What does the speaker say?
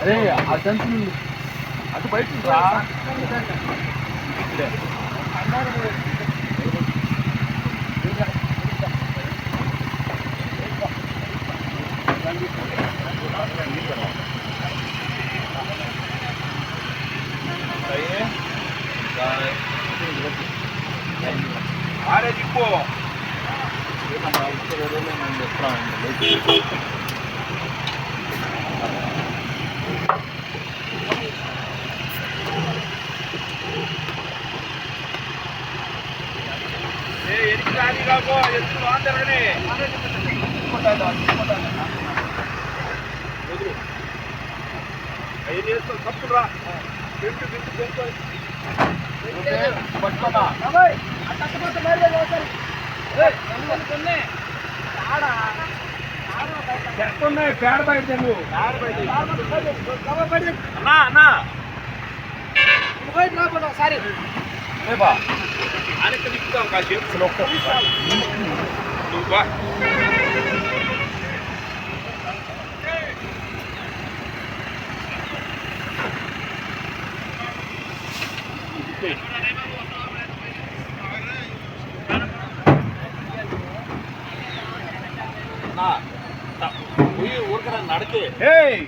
అరే ఆ సంచులు అటు బయట రా ఆరే ఏ ఎనికి రాని కాకో ఎత్తు వాందరగనే అయ్యి చేసుకో తప్పురా పెట్టు పెట్టు పెట్టు పట్టుకోమా చెప్తున్నాయి పేడ బయట నువ్వు అన్నా అన్నా. ఒకసారి. రేపా ఆయనకి దిక్కుతాం కాసేపు నువ్వు బా. தான் உயிர் ஊர்கிற நடக்கு.